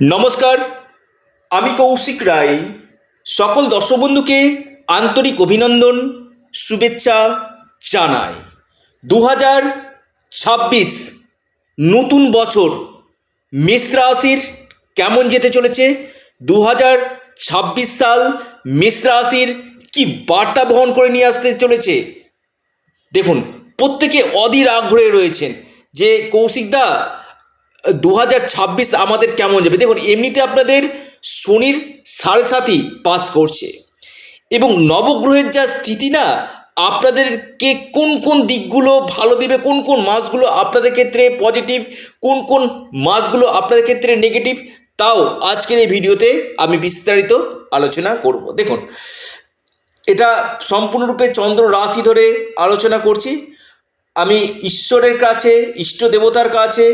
নমস্কার, আমি কৌশিক রায়। সকল দর্শক বন্ধুকে আন্তরিক অভিনন্দন, শুভেচ্ছা জানাই। দু হাজার ছাব্বিশ নতুন বছর, মেষ রাশির কেমন যেতে চলেছে? দু হাজার ছাব্বিশ সাল মেষ রাশির কি বার্তা বহন করে নিয়ে আসতে চলেছে? দেখুন, প্রত্যেকে অধীর আগ্রহে রয়েছেন যে কৌশিকদা দু হাজার ছাব্বিশ আমাদের কেমন যাবে? দেখুন, এমনিতে আপনাদের শনির সাড়ে সাতই পাস করছে। এবং নবগ্রহের যা স্থিতি না, আপনাদেরকে কোন কোন দিকগুলো ভালো দিবে, কোন কোন মাসগুলো আপনাদের ক্ষেত্রে পজিটিভ কোন কোন মাসগুলো আপনাদের ক্ষেত্রে নেগেটিভ তাও আজকের এই ভিডিওতে আমি বিস্তারিত আলোচনা করব। দেখুন, এটা সম্পূর্ণরূপে চন্দ্র রাশি ধরে আলোচনা করছি। আমি ঈশ্বরের কাছে, ইষ্ট দেবতার কাছে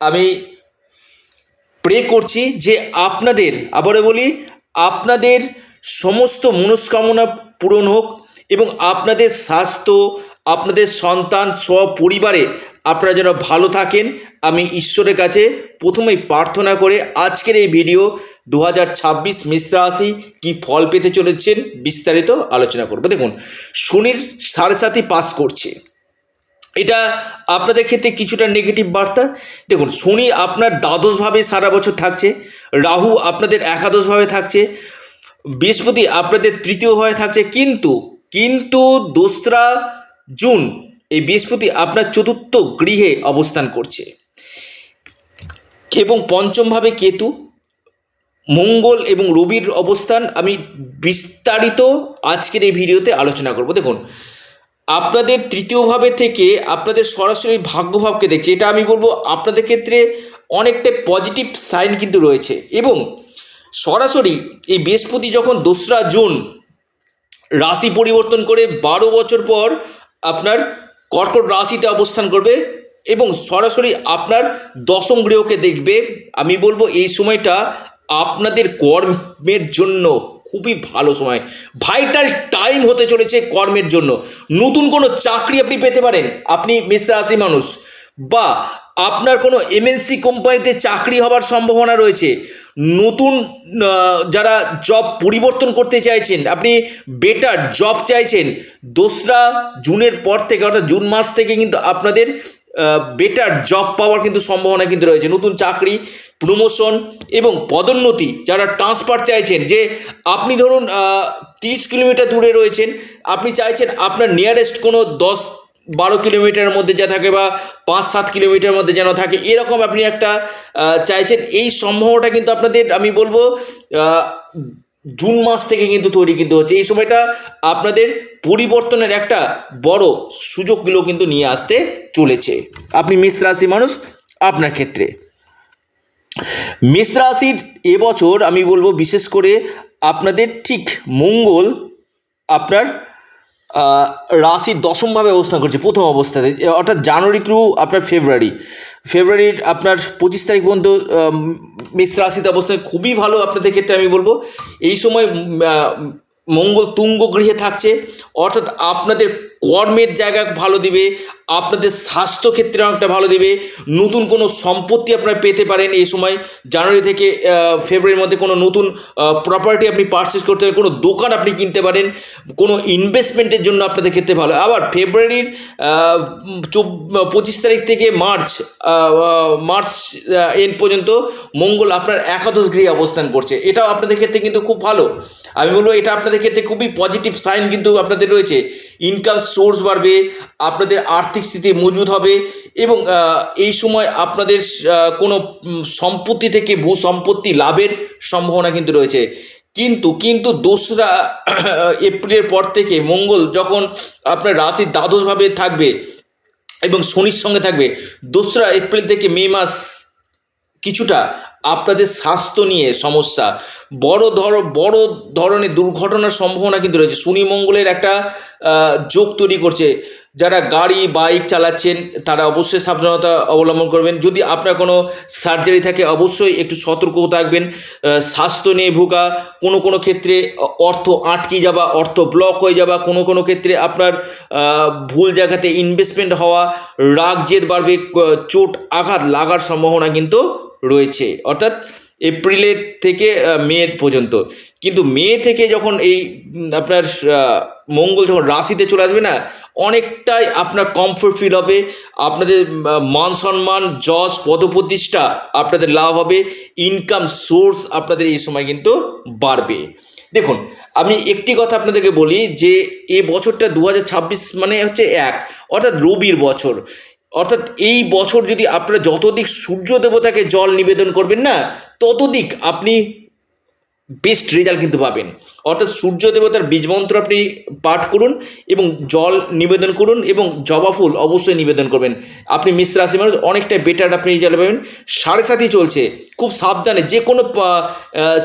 আমি প্রে করছি যে আপনাদের, আবারও বলি, আপনাদের সমস্ত মনস্কামনা পূরণ হোক এবং আপনাদের স্বাস্থ্য, আপনাদের সন্তান, সপরিবারে আপনারা যেন ভালো থাকেন। আমি ঈশ্বরের কাছে প্রথমেই প্রার্থনা করে আজকের এই ভিডিও দু হাজার ছাব্বিশ রাশি কী ফল পেতে চলেছেন বিস্তারিত আলোচনা করব। দেখুন, শনির সাড়ে সাতই পাস করছে। এটা আপনাদের ক্ষেত্রে কিছুটা নেগেটিভ বার্তা। দেখুন, শনি আপনার দ্বাদশভাবে সারা বছর থাকছে, রাহু আপনাদের একাদশভাবে থাকছে, বৃহস্পতি আপনাদের তৃতীয়ভাবে থাকছে, কিন্তু কিন্তু দোসরা জুন এই বৃহস্পতি আপনার চতুর্থ গৃহে অবস্থান করছে। এবং পঞ্চমভাবে কেতু, মঙ্গল এবং রবির অবস্থান আমি বিস্তারিত আজকের এই ভিডিওতে আলোচনা করব। দেখুন আপনাদের তৃতীয়ভাবে থেকে আপনাদের সরাসরি ভাগ্যভাবকে দেখছে। এটা আমি বলব আপনাদের ক্ষেত্রে অনেকটা পজিটিভ সাইন কিন্তু রয়েছে। এবং সরাসরি এই বৃহস্পতি যখন দোসরা জুন রাশি পরিবর্তন করে বারো বছর পর আপনার কর্কট রাশিতে অবস্থান করবে এবং সরাসরি আপনার দশম গৃহকে দেখবে। আমি বলব এই সময়টা আপনাদের কর্মের জন্য খুবই ভালো সময়। ভাইটাল টাইম হতে চলেছে কর্মের জন্য। নতুন কোনো চাকরি আপনি পেতে পারেন। আপনি মিশ্র রাশি মানুষ। বা আপনার কোনো এমএনসি কোম্পানিতে চাকরি হবার সম্ভাবনা রয়েছে। নতুন যারা জব পরিবর্তন করতে চাইছেন, আপনি বেটার জব চাইছেন। দোসরা জুনের পর থেকে, অর্থাৎ জুন মাস থেকে কিন্তু আপনাদের বেটার জব পাওয়ার কিন্তু সম্ভাবনা কিন্তু রয়েছে। নতুন চাকরি প্রমোশন এবং পদোন্নতি যারা ট্রান্সফার চাইছেন, যে আপনি ধরুন তিরিশ কিলোমিটার দূরে রয়েছেন, আপনি চাইছেন আপনার নিয়ারেস্ট কোনো দশ বারো কিলোমিটারের মধ্যে যা থাকে বা পাঁচ সাত কিলোমিটারের মধ্যে যেন থাকে, এরকম আপনি একটা চাইছেন, এই সম্ভাবনাটা কিন্তু আপনাদের, আমি বলব জুন মাস থেকে কিন্তু তৈরি কিন্তু হচ্ছে। এই সময়টা আপনাদের পরিবর্তনের একটা বড় সুযোগগুলো কিন্তু নিয়ে আসতে চলেছে। আপনি মেষ রাশি মানুষ, আপনার ক্ষেত্রে। মেষ রাশির এবছর আমি বলব বিশেষ করে আপনাদের ঠিক মঙ্গল আপনার রাশির দশমভাবে অবস্থান করছে, প্রথম অবস্থাতে। অর্থাৎ জানুয়ারি থ্রু আপনার ফেব্রুয়ারি। ফেব্রুয়ারির আপনার পঁচিশ তারিখ পর্যন্ত মেষ রাশিতে অবস্থান, খুবই ভালো আপনাদের ক্ষেত্রে আমি বলব। এই সময় মঙ্গল তুঙ্গ গৃহে থাকছে অর্থাৎ আপনাদের কর্মের জায়গা ভালো দিবে, আপনাদের স্বাস্থ্য ক্ষেত্রে অনেকটা ভালো দেবে, নতুন কোনো সম্পত্তি আপনারা পেতে পারেন এই সময়। জানুয়ারি থেকে ফেব্রুয়ারির মধ্যে কোনো নতুন প্রপার্টি আপনি পারচেস করতে পারেন, কোনো দোকান আপনি কিনতে পারেন, কোনো ইনভেস্টমেন্টের জন্য আপনাদের ক্ষেত্রে ভালো। আবার ফেব্রুয়ারির পঁচিশ তারিখ থেকে মার্চ মার্চ এন্ড পর্যন্ত মঙ্গল আপনার একাদশ গৃহে অবস্থান করছে। এটাও আপনাদের ক্ষেত্রে কিন্তু খুব ভালো। আমি বলব এটা আপনাদের ক্ষেত্রে খুবই পজিটিভ সাইন কিন্তু আপনাদের রয়েছে। ইনকাম সোর্স বাড়বে, আপনাদের আর্থিক স্থিতি মজবুত হবে এবং এই সময় আপনাদের কোনো সম্পত্তি থেকে ভূ সম্পত্তি লাভের সম্ভাবনা কিন্তু রয়েছে। কিন্তু কিন্তু দোসরা এপ্রিলের পর থেকে মঙ্গল যখন আপনার রাশির দ্বাদশভাবে থাকবে এবং শনির সঙ্গে থাকবে, দোসরা এপ্রিল থেকে মে মাস কিছুটা আপনাদের স্বাস্থ্য নিয়ে সমস্যা। বড় ধর, বড় ধরনের দুর্ঘটনার সম্ভাবনা কিন্তু রয়েছে। শনি মঙ্গলের একটা যোগ তৈরি করছে। যারা গাড়ি, বাইক চালাচ্ছেন, তারা অবশ্যই সাবধানতা অবলম্বন করবেন। যদি আপনার কোনো সার্জারি থাকে, অবশ্যই একটু সতর্ক থাকবেন। স্বাস্থ্য নিয়ে ভোগা, কোনো কোনো ক্ষেত্রে অর্থ আটকে যাওয়া, অর্থ ব্লক হয়ে যাওয়া, কোনো কোনো ক্ষেত্রে আপনার ভুল জায়গাতে ইনভেস্টমেন্ট হওয়া, রাগ জেদ বাড়বে চোট আঘাত লাগার সম্ভাবনা কিন্তু রয়েছে। অর্থাৎ এপ্রিলের থেকে মের পর্যন্ত। কিন্তু মে থেকে যখন এই আপনার মঙ্গল যখন রাশিতে চলে আসবে না, অনেকটাই আপনার কমফোর্ট ফিল হবে। আপনাদের মান সম্মান, যশ, পদপ্রতিষ্ঠা আপনাদের লাভ হবে। ইনকাম সোর্স আপনাদের এই সময় কিন্তু বাড়বে। দেখুন, আমি একটি কথা আপনাদেরকে বলি যে, এ বছরটা দু হাজার ছাব্বিশ মানে হচ্ছে এক। অর্থাৎ রবির বছর। অর্থাৎ এই বছর যদি আপনারা যতদিক সূর্য দেবতাকে জল নিবেদন করবেন না ততদিক আপনি বেস্ট রেজাল্ট কিন্তু পাবেন। অর্থাৎ সূর্য দেবতার বীজমন্ত্র আপনি পাঠ করুন এবং জল নিবেদন করুন এবং জবা ফুল অবশ্যই নিবেদন করবেন। আপনি মিশ্র রাশি মানুষ, অনেকটাই বেটার আপনি রেজাল্ট পাবেন। সাড়ে সাতই চলছে, খুব সাবধানে, যে কোনো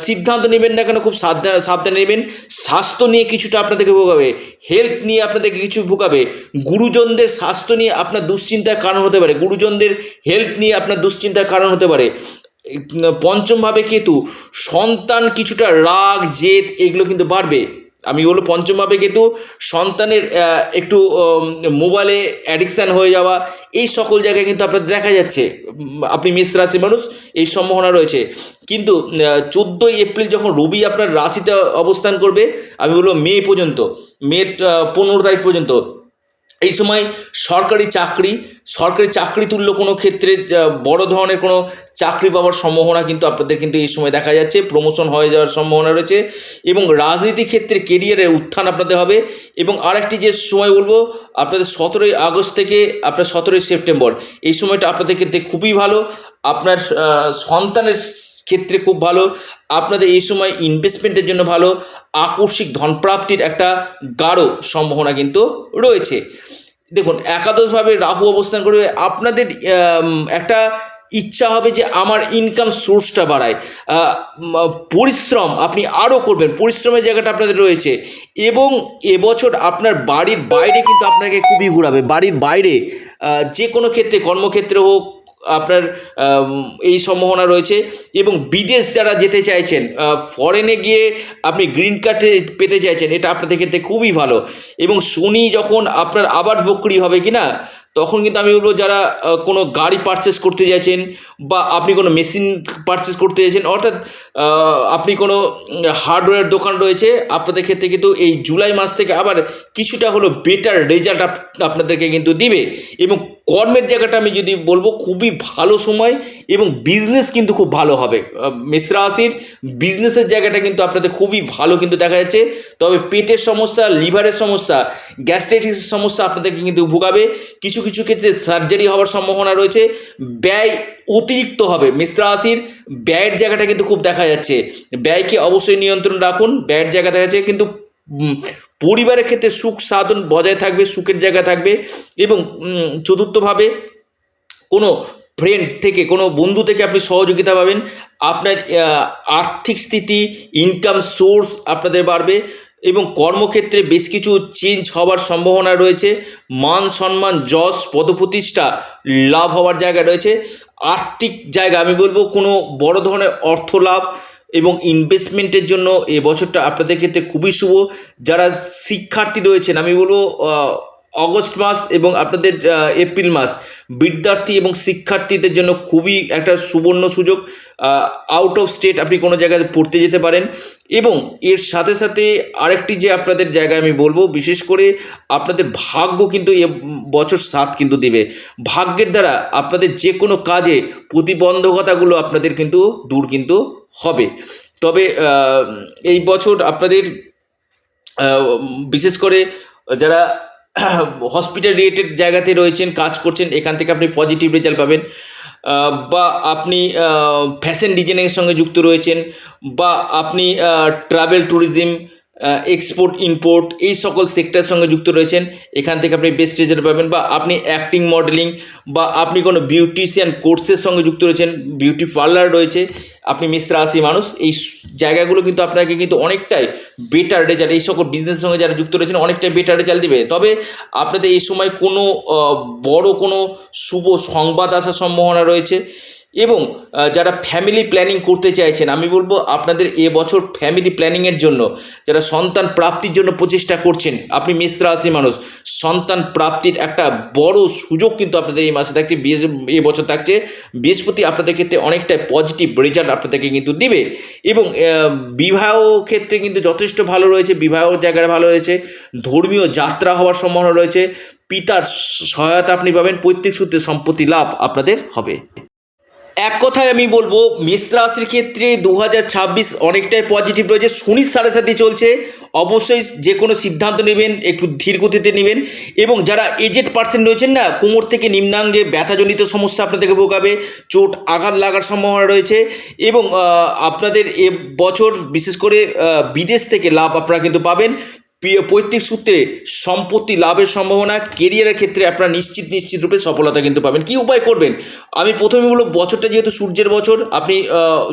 সিদ্ধান্ত নেবেন না কেন, খুব সাবধানে সাবধানে নেবেন। স্বাস্থ্য নিয়ে কিছুটা আপনাদেরকে ভোগাবে হেলথ নিয়ে আপনাদেরকে কিছু ভোগাবে, গুরুজনদের স্বাস্থ্য নিয়ে আপনার দুশ্চিন্তার কারণ হতে পারে, গুরুজনদের হেলথ নিয়ে আপনার দুশ্চিন্তার কারণ হতে পারে। পঞ্চমভাবে কেতু, সন্তান কিছুটা রাগ, জেদ, এগুলো কিন্তু বাড়বে। আমি বলব পঞ্চমভাবে কেতু, সন্তানের একটু মোবাইলে অ্যাডিকশান হয়ে যাওয়া, এই সকল জায়গায় কিন্তু আপনাদের দেখা যাচ্ছে। আপনি মেষ রাশি মানুষ, এই সম্ভাবনা রয়েছে। কিন্তু চোদ্দোই এপ্রিল যখন রবি আপনার রাশিতে অবস্থান করবে, আমি বলব মে পর্যন্ত, মে পনেরো তারিখ পর্যন্ত। এই সময় সরকারি চাকরি সরকারি চাকরি তুল্য কোনো ক্ষেত্রে বড় ধরনের কোনো চাকরি পাওয়ার সম্ভাবনা কিন্তু আপনাদের কিন্তু এই সময় দেখা যাচ্ছে প্রমোশন হয়ে যাওয়ার সম্ভাবনা রয়েছে এবং রাজনীতি ক্ষেত্রে কেরিয়ারের উত্থান আপনাদের হবে এবং আরেকটি যে সময় বলব, আপনাদের সতেরোই আগস্ট থেকে, আপনার সতেরোই সেপ্টেম্বর, এই সময়টা আপনাদের ক্ষেত্রে খুবই ভালো, আপনার সন্তানের ক্ষেত্রে খুব ভালো, আপনাদের এই সময় ইনভেস্টমেন্টের জন্য ভালো, আকস্মিক ধনপ্রাপ্তির একটা গাঢ় সম্ভাবনা কিন্তু রয়েছে। দেখুন, একাদশভাবে রাহু অবস্থান করবে। আপনাদের একটা ইচ্ছা হবে যে আমার ইনকাম সোর্সটা বাড়ায়। পরিশ্রম আপনি আরও করবেন। পরিশ্রমের জায়গাটা আপনাদের রয়েছে। এবং এবছর আপনার বাড়ির বাইরে কিন্তু আপনাকে খুবই ঘুরাবে। বাড়ির বাইরে যে কোনো ক্ষেত্রে, কর্মক্ষেত্রে হোক আপনার এই সম্ভাবনা রয়েছে এবং বিদেশ যারা যেতে চাইছেন ফরেনে গিয়ে আপনি গ্রিন কার্ডে পেতে চাইছেন, এটা আপনাদের ক্ষেত্রে খুবই ভালো। এবং শনি যখন আপনার আবার বকরি হবে কি না তখন কিন্তু আমি বলব যারা কোনো গাড়ি পারচেস করতে চাইছেন বা আপনি কোনো মেশিন পারচেস করতে চাইছেন অর্থাৎ আপনি কোনো হার্ডওয়্যার দোকান রয়েছে, আপনাদের ক্ষেত্রে কিন্তু এই জুলাই মাস থেকে আবার কিছুটা হলো বেটার রেজাল্ট আপনাদেরকে কিন্তু দিবে। এবং কর্মের জায়গাটা আমি যদি বলব, খুবই ভালো সময় এবং বিজনেস কিন্তু খুব ভালো হবে। মিশ্রা রাশির বিজনেসের জায়গাটা কিন্তু আপনাদের খুবই ভালো কিন্তু দেখা যাচ্ছে। তবে পেটের সমস্যা লিভারের সমস্যা গ্যাস্ট্রাইটিসের সমস্যা আপনাদেরকে কিন্তু ভোগাবে। কিছু কিছু ক্ষেত্রে সার্জারি হওয়ার সম্ভাবনা রয়েছে। ব্যয় অতিরিক্ত হবে। মিশ্রা রাশির ব্যয়ের জায়গাটা কিন্তু খুব দেখা যাচ্ছে। ব্যয়কে অবশ্যই নিয়ন্ত্রণ রাখুন। ব্যয়ের জায়গা দেখা যাচ্ছে কিন্তু পরিবারের ক্ষেত্রে সুখ সাধন বজায় থাকবে, সুখের জায়গা থাকবে এবং চতুর্থভাবে কোনো ফ্রেন্ড থেকে, কোনো বন্ধু থেকে আপনি সহযোগিতা পাবেন। আপনার আর্থিক স্থিতি ইনকাম সোর্স আপনাদের বাড়বে। এবং কর্মক্ষেত্রে বেশ কিছু চেঞ্জ হওয়ার সম্ভাবনা রয়েছে। মান সম্মান, যশ, পদপ্রতিষ্ঠা লাভ হওয়ার জায়গা রয়েছে। আর্থিক জায়গা আমি বলব কোনো বড় ধরনের অর্থ লাভ এবং ইনভেস্টমেন্টের জন্য এ বছরটা আপনাদের ক্ষেত্রে খুবই শুভ। যারা শিক্ষার্থী রয়েছেন, আমি বলব অগস্ট মাস এবং আপনাদের এপ্রিল মাস। বিদ্যার্থী এবং শিক্ষার্থীদের জন্য খুবই একটা সুবর্ণ সুযোগ। আউট অফ স্টেট আপনি কোনো জায়গায় পড়তে যেতে পারেন। এবং এর সাথে সাথে আরেকটি যে আপনাদের জায়গায় আমি বলব, বিশেষ করে আপনাদের ভাগ্য কিন্তু এ বছর সাত কিন্তু দেবে। ভাগ্যের দ্বারা আপনাদের যে কোনো কাজে প্রতিবন্ধকতাগুলো আপনাদের কিন্তু দূর কিন্তু হবে। তবে এই বছর আপনাদের বিশেষ করে যারা হসপিটাল রিলেটেড জায়গাতে রয়েছেন, কাজ করছেন, এখান থেকে আপনি পজিটিভ রেজাল্ট পাবেন। বা আপনি ফ্যাশন ডিজাইনের সঙ্গে যুক্ত রয়েছেন, বা আপনি ট্রাভেল ট্যুরিজম এক্সপোর্ট ইম্পোর্ট এই সকল সেক্টরের সঙ্গে যুক্ত রয়েছেন। এখান থেকে আপনি বেস্ট রেজাল্ট পাবেন বা আপনি অ্যাক্টিং মডেলিং বা আপনি কোনো বিউটিশিয়ান কোর্সের সঙ্গে যুক্ত রয়েছেন বিউটি পার্লার রয়েছে, আপনি মিশ্রা রাশি মানুষ, এই জায়গাগুলো কিন্তু আপনাকে কিন্তু অনেকটাই বেটার রেজাল্ট এই সকল বিজনেসের সঙ্গে যারা যুক্ত রয়েছেন, অনেকটাই বেটার রেজাল্ট দেবে। তবে আপনাদের এই সময় কোনো বড় কোনো শুভ সংবাদ আসার সম্ভাবনা রয়েছে। এবং যারা ফ্যামিলি প্ল্যানিং করতে চাইছেন, আমি বলব আপনাদের এবছর ফ্যামিলি প্ল্যানিংয়ের জন্য, যারা সন্তান প্রাপ্তির জন্য প্রচেষ্টা করছেন, আপনি মিশ্র রাশি মানুষ, সন্তান প্রাপ্তির একটা বড় সুযোগ কিন্তু আপনাদের এই মাসে থাকছে এই বছর থাকছে, বৃহস্পতি আপনাদের ক্ষেত্রে অনেকটাই পজিটিভ রেজাল্ট আপনাদেরকে কিন্তু দিবে এবং বিবাহ ক্ষেত্রে কিন্তু যথেষ্ট ভালো রয়েছে, বিবাহ জায়গায় ভালো রয়েছে, ধর্মীয় যাত্রা হওয়ার সম্ভাবনা রয়েছে, পিতার সহায়তা আপনি পাবেন পৈতৃক সূত্রে সম্পত্তি লাভ আপনাদের হবে। এক কথায় আমি বলব, মেষ রাশির ক্ষেত্রে দু হাজার ছাব্বিশ অনেকটাই পজিটিভ রয়েছে। শনির সাড়ে সাথে চলছে। অবশ্যই যে কোনো সিদ্ধান্ত নেবেন, একটু ধীর গতিতে নেবেন এবং যারা এজেড পার্সেন্ট রয়েছেন না, কোমর থেকে নিম্নাঙ্গে ব্যথাজনিত সমস্যা আপনাদেরকে ভোগাবে, চোট আঘাত লাগার সম্ভাবনা রয়েছে এবং আপনাদের এ বছর বিশেষ করে বিদেশ থেকে লাভ আপনারা কিন্তু পাবেন। পৈতৃক সূত্রে সম্পত্তি লাভের সম্ভাবনা কেরিয়ারের ক্ষেত্রে আপনারা নিশ্চিত নিশ্চিত রূপে সফলতা কিন্তু পাবেন। কি উপায় করবেন? আমি প্রথমে বলব, বছরটা যেহেতু সূর্যের বছর, আপনি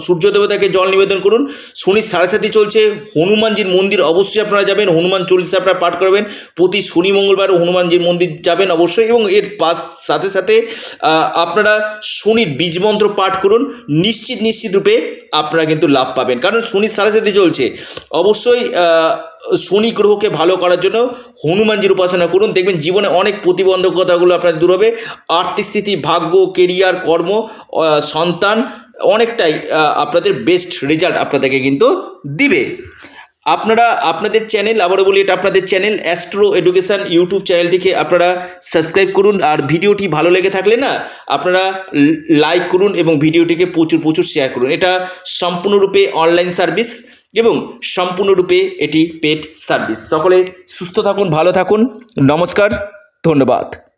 সূর্য দেবতাকে জল নিবেদন করুন। শনির সাড়ে সাথে চলছে, হনুমানজির মন্দির অবশ্যই আপনারা যাবেন, হনুমান চল্লিশে আপনারা পাঠ করবেন। প্রতি শনি মঙ্গলবার হনুমানজির মন্দির যাবেন অবশ্যই এবং এর পাশ, সাথে সাথে আপনারা শনির বীজ মন্ত্র পাঠ করুন। নিশ্চিত নিশ্চিত রূপে আপনারা কিন্তু লাভ পাবেন। কারণ শনির সাড়ে সাথে চলছে। অবশ্যই শনি গ্রহকে ভালো করার জন্য হনুমানজির উপাসনা করুন। দেখবেন জীবনে অনেক প্রতিবন্ধকতাগুলো আপনার দূর হবে। আর্থিক স্থিতি, ভাগ্য কেরিয়ার কর্ম সন্তান অনেকটাই আপনাদের বেস্ট রেজাল্ট আপনাদেরকে কিন্তু দিবে। আপনারা, আপনাদের চ্যানেল আবারও বলি, এটা আপনাদের চ্যানেল অ্যাস্ট্রো এডুকেশন ইউটিউব চ্যানেলটিকে আপনারা সাবস্ক্রাইব করুন। আর ভিডিওটি ভালো লেগে থাকলে না, আপনারা লাইক করুন এবং ভিডিওটিকে প্রচুর প্রচুর শেয়ার করুন। এটা সম্পূর্ণরূপে অনলাইন সার্ভিস এবং সম্পূর্ণরূপে এটি পেড সার্ভিস। সকলে সুস্থ থাকুন ভালো থাকুন। নমস্কার ধন্যবাদ।